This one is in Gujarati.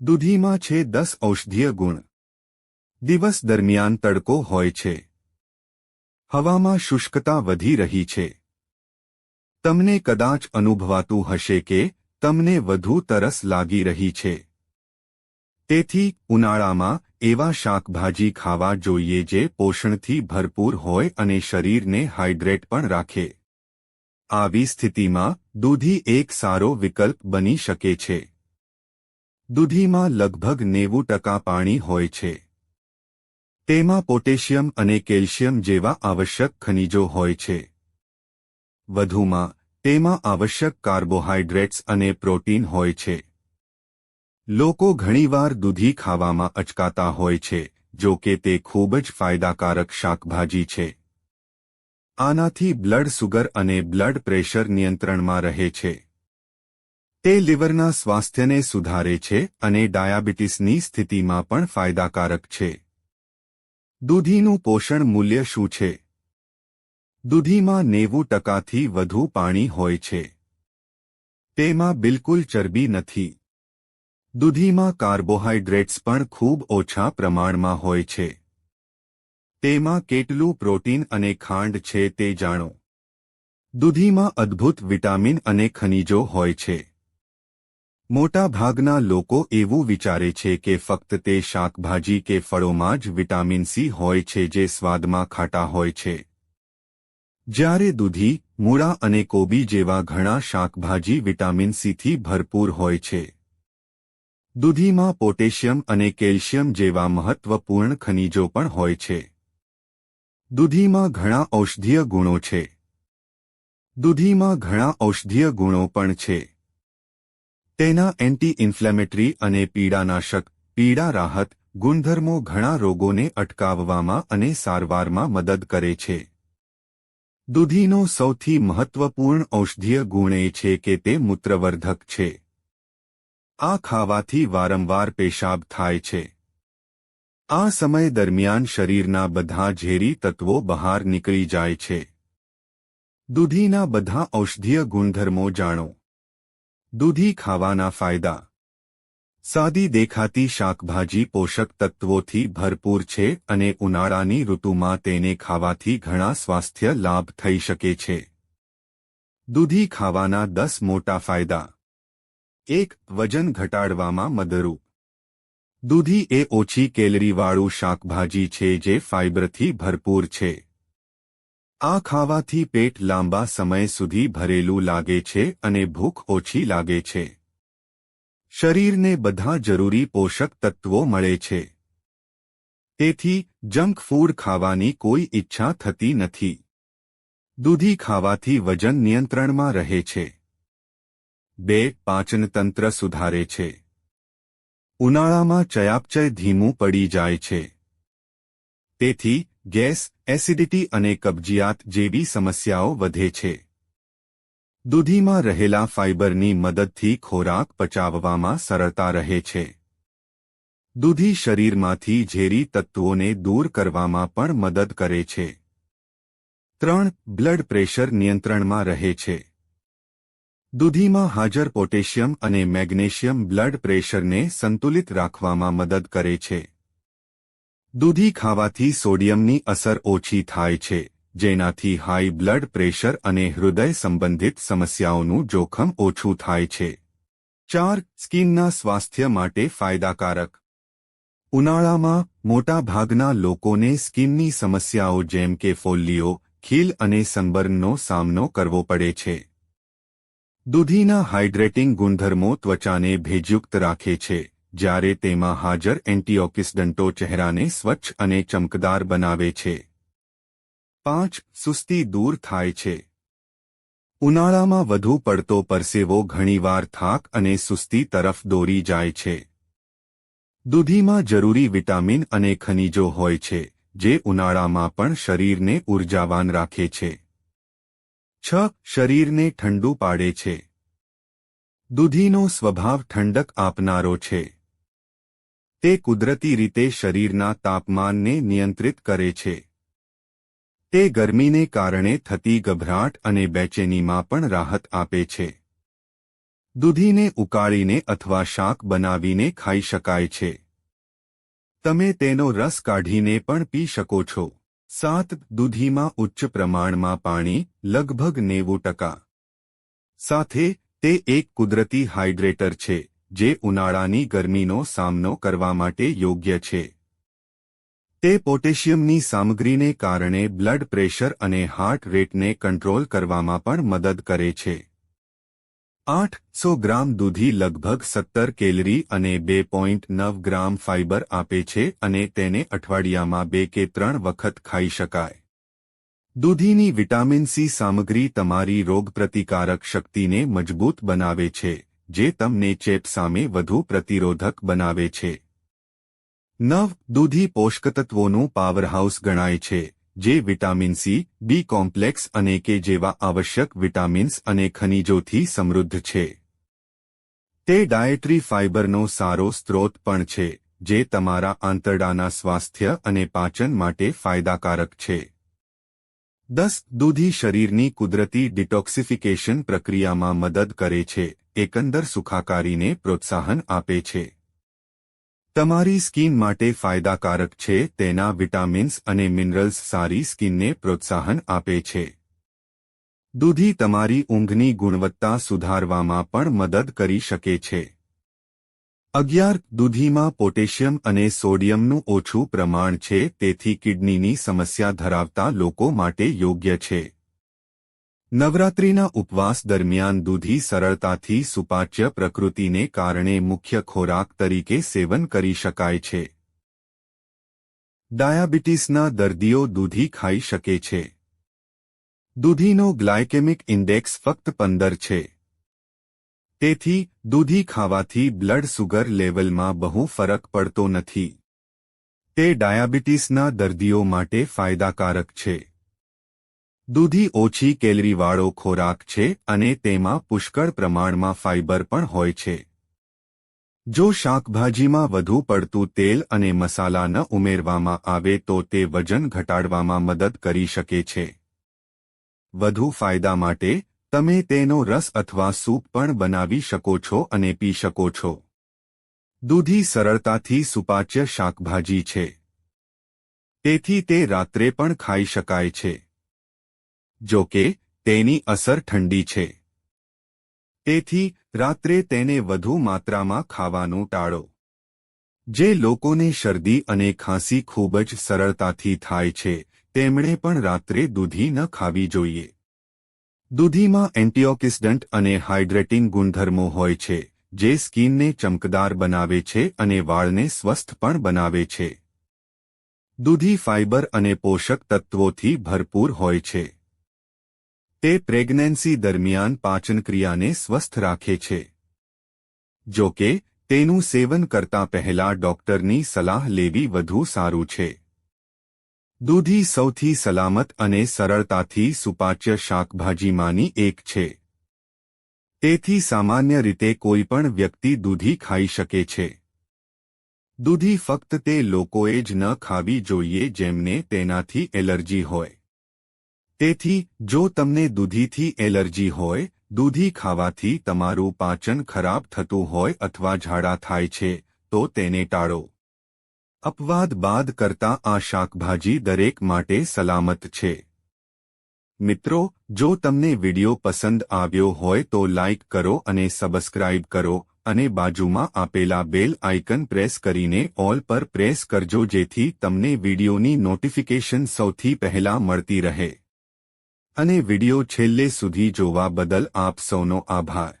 દૂધીમાં છે દસ ઔષધીય ગુણ. દિવસ દરમિયાન તડકો હોય છે. હવામાં શુષ્કતા વધી રહી છે. તમને કદાચ અનુભવાતું હશે કે તમને વધુ તરસ લાગી રહી છે. તેથી, ઉનાળામાં એવા શાકભાજી ખાવા જોઈએ જે પોષણથી ભરપૂર હોય અને શરીરને હાઇડ્રેટ પણ રાખે. આવી સ્થિતિમાં દૂધી એક સારો વિકલ્પ બની શકે છે. દૂધીમાં લગભગ નેવું ટકા પાણી હોય છે. તેમાં પોટેશિયમ અને કેલ્શિયમ જેવા આવશ્યક ખનિજો હોય છે. વધુમાં, તેમાં આવશ્યક કાર્બોહાઈડ્રેટ્સ અને પ્રોટીન હોય છે. લોકો ઘણીવાર દૂધી ખાવામાં અચકાતા હોય છે, જો કે તે ખૂબ જ ફાયદાકારક શાકભાજી છે. આનાથી બ્લડ સુગર અને બ્લડ પ્રેશર નિયંત્રણમાં રહે છે. તે લીવરના સ્વાસ્થ્યને સુધારે છે અને ડાયાબિટીસની સ્થિતિમાં પણ ફાયદાકારક છે. દૂધીનું પોષણ મૂલ્ય શું છે? દૂધીમાં નેવું ટકાથી વધુ પાણી હોય છે. તેમાં બિલકુલ ચરબી નથી. દૂધીમાં કાર્બોહાઇડ્રેટ્સ પણ ખૂબ ઓછા પ્રમાણમાં હોય છે. તેમાં કેટલું પ્રોટીન અને ખાંડ છે તે જાણો. દૂધીમાં અદ્ભુત વિટામિન અને ખનિજો હોય છે. મોટા ભાગના લોકો એવું વિચારે છે કે ફક્ત તે શાકભાજી કે ફળોમાં જ વિટામિન સી હોય છે જે સ્વાદમાં ખાટા હોય છે. જ્યારે દૂધી, મૂળા અને કોબી જેવા ઘણા શાકભાજી વિટામિન સીથી ભરપૂર હોય છે. દૂધીમાં પોટેશિયમ અને કેલ્શિયમ જેવા મહત્વપૂર્ણ ખનિજો પણ હોય છે. દૂધીમાં ઘણા ઔષધીય ગુણો છે. દૂધીમાં ઘણા ઔષધીય ગુણો પણ છે. તેના એન્ટી ઇન્ફ્લેમેટરી અને પીડાનાશક, પીડા રાહત ગુણધર્મો ઘણા રોગોને અટકાવવામાં અને સારવારમાં મદદ કરે છે. દૂધીનો સૌથી મહત્વપૂર્ણ ઔષધીય ગુણ એ છે કે તે મૂત્રવર્ધક છે. આ ખાવાથી વારંવાર પેશાબ થાય છે. આ સમય દરમિયાન શરીરના બધા ઝેરી તત્વો બહાર નીકળી જાય છે. દૂધીના બધા ઔષધીય ગુણધર્મો જાણો. દૂધી ખાવાના ફાયદા. સાદી દેખાતી શાકભાજી પોષક તત્વોથી ભરપૂર છે અને ઉનાળાની ઋતુમાં તેને ખાવાથી ઘણા સ્વાસ્થ્ય લાભ થઈ શકે છે. દૂધી ખાવાના દસ મોટા ફાયદા. એક, વજન ઘટાડવામાં મદરૂપ દૂધી એ ઓછી કેલરીવાળું શાકભાજી છે જે ફાઇબરથી ભરપૂર છે. આ ખાવાથી પેટ લાંબા સમય સુધી ભરેલું લાગે છે અને ભૂખ ઓછી લાગે છે. શરીરને બધા જરૂરી પોષક તત્વો મળે છે. તેથી, જંક ફૂડ ખાવાની કોઈ ઈચ્છા થતી નથી. દૂધી ખાવાથી વજન નિયંત્રણમાં રહે છે. બે પાચનતંત્ર સુધારે છે. ઉનાળામાં ચયાપચય ધીમું પડી જાય છે. તેથી, ગેસ એસિડિટી અને કબજિયાત જેવી સમસ્યાઓ વધે છે. દૂધીમાં રહેલા ફાઇબરની મદદથી ખોરાક પચાવવામાં સરળતા રહે છે. દૂધી શરીરમાંથી ઝેરી તત્વોને દૂર કરવામાં પણ મદદ કરે છે. ત્રણ, બ્લડ પ્રેશર નિયંત્રણમાં રહે છે. દૂધીમાં હાજર પોટેશિયમ અને મેગ્નેશિયમ બ્લડ પ્રેશરને સંતુલિત રાખવામાં મદદ કરે છે. દૂધી ખાવાથી સોડિયમની અસર ઓછી થાય છે, જેનાથી હાઈ બ્લડ પ્રેશર અને હૃદય સંબંધિત સમસ્યાઓનું જોખમ ઓછું થાય છે. ચાર, સ્કિનના સ્વાસ્થ્ય માટે ફાયદાકારક. ઉનાળામાં મોટાભાગના લોકોને સ્કિનની સમસ્યાઓ જેમ કે ફોલ્લીઓ, ખીલ અને સંબર્નનો સામનો કરવો પડે છે. દૂધીના હાઇડ્રેટિંગ ગુણધર્મો ત્વચાને ભેજયુક્ત રાખે છે. જ્યારે તેમાં હાજર એન્ટીઓક્સિડન્ટો ચહેરાને સ્વચ્છ અને ચમકદાર બનાવે છે. પાંચ, સુસ્તી દૂર થાય છે. ઉનાળામાં વધુ પડતો પરસેવો ઘણીવાર થાક અને સુસ્તી તરફ દોરી જાય છે. દૂધીમાં જરૂરી વિટામિન અને ખનિજો હોય છે, જે ઉનાળામાં પણ શરીરને ઉર્જાવાન રાખે છે. છ, શરીરને ઠંડુ પાડે છે. દૂધીનો સ્વભાવ ઠંડક આપનારો છે. તે કુદરતી રીતે શરીરના તાપમાનને નિયંત્રિત કરે છે. તે ગરમીને કારણે થતી ગભરાટ અને બેચેનીમાં પણ રાહત આપે છે. દૂધીને ઉકાળીને અથવા શાક બનાવીને ખાઈ શકાય છે. તમે તેનો રસ કાઢીને પણ પી શકો છો. સાત, દૂધીમાં ઉચ્ચ પ્રમાણમાં પાણી, લગભગ નેવું ટકા. સાથે, તે એક કુદરતી હાઇડ્રેટર છે. જે ઉનાળાની ગરમીનો સામનો કરવા માટે યોગ્ય છે. તે પોટેશિયમની સામગ્રીને કારણે બ્લડ પ્રેશર અને હાર્ટ રેટને કંટ્રોલ કરવામાં પણ મદદ કરે છે. આઠસો ગ્રામ દૂધી લગભગ સત્તર કેલરી અને બે પોઈન્ટ નવ ગ્રામ ફાઇબર આપે છે અને તેને અઠવાડિયામાં બે કે ત્રણ વખત ખાઈ શકાય. દૂધીની વિટામિન સી સામગ્રી તમારી રોગપ્રતિકારક શક્તિને મજબૂત બનાવે છે. જે તમને ચેપ સામે વધુ પ્રતિરોધક બનાવે છે. નવ, દૂધી પોષકતત્વોનું પાવરહાઉસ ગણાય છે, જે વિટામિન સી બી કોમ્પ્લેક્સ અને કે જેવા આવશ્યક વિટામિન્સ અને ખનિજોથી સમૃદ્ધ છે. તે ડાયેટરી ફાઇબરનો સારો સ્ત્રોત પણ છે, જે તમારા આંતરડાના સ્વાસ્થ્ય અને પાચન માટે ફાયદાકારક છે. દસ દૂધી શરીરની કુદરતી ડિટોક્સિફિકેશન પ્રક્રિયામાં મદદ કરે છે, એકંદર સુખાકારીને પ્રોત્સાહન આપે છે. તમારી સ્કિન માટે ફાયદાકારક છે, તેના વિટામિન્સ અને મિનરલ્સ સારી સ્કિનને પ્રોત્સાહન આપે છે. દૂધી તમારી ઊંઘની ગુણવત્તા સુધારવામાં પણ મદદ કરી શકે છે. અગિયાર દૂધીમાં પોટેશિયમ અને સોડિયમનું ઓછું પ્રમાણ છે, તેથી કિડનીની સમસ્યા ધરાવતા લોકો માટે યોગ્ય છે. નવરાત્રિના ઉપવાસ દરમિયાન દૂધી સરળતાથી સુપાચ્ય પ્રકૃતિને કારણે મુખ્ય ખોરાક તરીકે સેવન કરી શકાય છે. ડાયાબિટીસના દર્દીઓ દૂધી ખાઈ શકે છે. દૂધીનો ગ્લાયકેમિક ઇન્ડેક્સ ફક્ત પંદર છે. તેથી, દૂધી ખાવાથી બ્લડ સુગર લેવલમાં બહુ ફરક પડતો નથી. તે ડાયાબિટીસના દર્દીઓ માટે ફાયદાકારક છે. દૂધી ઓછી કેલરીવાળો ખોરાક છે અને તેમાં પુષ્કળ પ્રમાણમાં ફાઇબર પણ હોય છે. જો શાકભાજીમાં વધુ પડતું તેલ અને મસાલા ન ઉમેરવામાં આવે તો તે વજન ઘટાડવામાં મદદ કરી શકે છે. વધુ ફાયદા માટે તમે તેનો રસ અથવા સૂપ પણ બનાવી શકો છો અને પી શકો છો. દૂધી સરળતાથી સુપાચ્ય શાકભાજી છે. તેથી તે રાત્રે પણ ખાઈ શકાય છે. જો કે, તેની અસર ઠંડી છે. તેથી, રાત્રે તેને વધુ માત્રામાં ખાવાનું ટાળો. જે લોકોને શરદી અને ખાંસી ખૂબ જ સરળતાથી થાય છે, તેમણે પણ રાત્રે દૂધી ન ખાવી જોઈએ. દૂધીમાં એન્ટીઓક્સિડન્ટ અને હાઇડ્રેટિંગ ગુણધર્મો હોય છે, જે સ્કિનને ચમકદાર બનાવે છે અને વાળને સ્વસ્થ પણ બનાવે છે. દૂધી ફાઇબર અને પોષક તત્વોથી ભરપૂર હોય છે. તે પ્રેગ્નન્સી દરમિયાન પાચનક્રિયાને સ્વસ્થ રાખે છે. જો કે, તેનું સેવન કરતા પહેલા ડોક્ટરની સલાહ લેવી વધુ સારું છે. દૂધી સૌથી સલામત અને સરળતાથી સુપાચ્ય શાકભાજીમાંની એક છે. તેથી સામાન્ય રીતે કોઈપણ વ્યક્તિ દૂધી ખાઈ શકે છે. દૂધી ફક્ત તે લોકોએ જ ન ખાવી જોઈએ જેમને તેનાથી એલર્જી હોય. તેથી, જો તમને દૂધીથી એલર્જી હોય, દૂધી ખાવાથી તમારું પાચન ખરાબ થતું હોય અથવા ઝાડા થાય છે, તો તેને ટાળો. અપવાદ બાદ કરતા આ શાકભાજી દરેક માટે સલામત છે. મિત્રો, જો તમને વિડિયો પસંદ આવ્યો હોય તો લાઇક કરો અને સબસ્ક્રાઇબ કરો અને બાજુમાં આપેલા બેલ આઇકન પ્રેસ કરીને ઓલ પર પ્રેસ કરજો જેથી તમને વિડિયોની નોટિફિકેશન સૌથી પહેલા મળતી રહે. અને વિડિયો છેલ્લે સુધી જોવા બદલ આપ સૌનો આભાર.